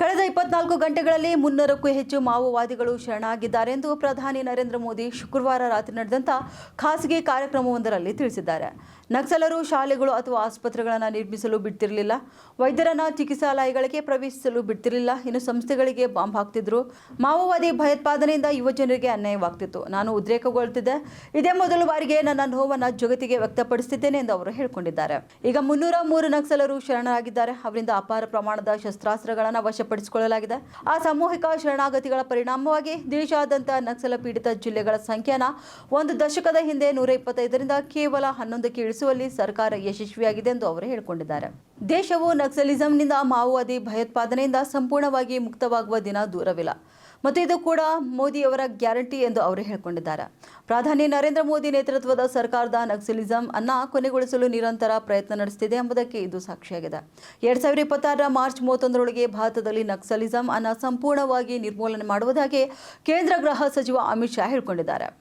ಕಳೆದ ಇಪ್ಪತ್ನಾಲ್ಕು ಗಂಟೆಗಳಲ್ಲಿ ಮುನ್ನೂರಕ್ಕೂ ಹೆಚ್ಚು ಮಾವೋವಾದಿಗಳು ಶರಣಾಗಿದ್ದಾರೆ ಎಂದು ಪ್ರಧಾನಿ ನರೇಂದ್ರ ಮೋದಿ ಶುಕ್ರವಾರ ರಾತ್ರಿ ನಡೆದಂಥ ಖಾಸಗಿ ಕಾರ್ಯಕ್ರಮವೊಂದರಲ್ಲಿ ತಿಳಿಸಿದ್ದಾರೆ. ನಕ್ಸಲರು ಶಾಲೆಗಳು ಅಥವಾ ಆಸ್ಪತ್ರೆಗಳನ್ನು ನಿರ್ಮಿಸಲು ಬಿಡ್ತಿರಲಿಲ್ಲ. ವೈದ್ಯರನ್ನ ಚಿಕಿತ್ಸಾಲಯಗಳಿಗೆ ಪ್ರವೇಶಿಸಲು ಬಿಡ್ತಿರಲಿಲ್ಲ. ಇನ್ನು ಸಂಸ್ಥೆಗಳಿಗೆ ಬಾಂಬ್ ಹಾಕ್ತಿದ್ರು. ಮಾವೋವಾದಿ ಭಯೋತ್ಪಾದನೆಯಿಂದ ಯುವಜನರಿಗೆ ಅನ್ಯಾಯವಾಗ್ತಿತ್ತು. ನಾನು ಉದ್ರೇಕಗೊಳ್ತಿದ್ದೆ. ಇದೇ ಮೊದಲ ಬಾರಿಗೆ ನನ್ನ ನೋವನ್ನು ಜಗತ್ತಿಗೆ ವ್ಯಕ್ತಪಡಿಸುತ್ತಿದ್ದೇನೆ ಎಂದು ಅವರು ಹೇಳಿಕೊಂಡಿದ್ದಾರೆ. ಈಗ ಮುನ್ನೂರ ಮೂರು ನಕ್ಸಲರು ಶರಣರಾಗಿದ್ದಾರೆ ಅವರಿಂದ ಅಪಾರ ಪ್ರಮಾಣದ ಶಸ್ತ್ರಾಸ್ತ್ರಗಳನ್ನು ವಶಪಡಿಸಿಕೊಳ್ಳಲಾಗಿದೆ ಆ ಸಾಮೂಹಿಕ ಶರಣಾಗತಿಗಳ ಪರಿಣಾಮವಾಗಿ ದೇಶಾದ್ಯಂತ ನಕ್ಸಲ ಪೀಡಿತ ಜಿಲ್ಲೆಗಳ ಸಂಖ್ಯಾನ ಒಂದು ದಶಕದ ಹಿಂದೆ ನೂರ ಇಪ್ಪತ್ತೈದರಿಂದ ಕೇವಲ ಹನ್ನೊಂದಕ್ಕೆ ಇಳಿಸುವಲ್ಲಿ ಸರ್ಕಾರ ಯಶಸ್ವಿಯಾಗಿದೆ ಎಂದು ಅವರು ಹೇಳಿಕೊಂಡಿದ್ದಾರೆ. ದೇಶವು ನಕ್ಸಲಿಸಂನಿಂದ ಮಾವೋವಾದಿ ಭಯೋತ್ಪಾದನೆಯಿಂದ ಸಂಪೂರ್ಣವಾಗಿ ಮುಕ್ತವಾಗುವ ದಿನ ದೂರವಿಲ್ಲ. ಮತ್ತು ಇದು ಕೂಡ ಮೋದಿಯವರ ಗ್ಯಾರಂಟಿ ಎಂದು ಅವರು ಹೇಳಿಕೊಂಡಿದ್ದಾರೆ. ಪ್ರಧಾನಿ ನರೇಂದ್ರ ಮೋದಿ ನೇತೃತ್ವದ ಸರ್ಕಾರದ ನಕ್ಸಲಿಸಂ ಅನ್ನ ಕೊನೆಗೊಳಿಸಲು ನಿರಂತರ ಪ್ರಯತ್ನ ನಡೆಸುತ್ತಿದೆ ಎಂಬುದಕ್ಕೆ ಇದು ಸಾಕ್ಷಿಯಾಗಿದೆ. ಎರಡ್ ಸಾವಿರದ ಇಪ್ಪತ್ತಾರರ ಮಾರ್ಚ್ ಮೂವತ್ತೊಂದರೊಳಗೆ ಭಾರತದಲ್ಲಿ ನಕ್ಸಲಿಸಂ ಅನ್ನ ಸಂಪೂರ್ಣವಾಗಿ ನಿರ್ಮೂಲನೆ ಮಾಡುವುದಾಗಿ ಕೇಂದ್ರ ಗೃಹ ಸಚಿವ ಅಮಿತ್ ಶಾ ಹೇಳಿಕೊಂಡಿದ್ದಾರೆ.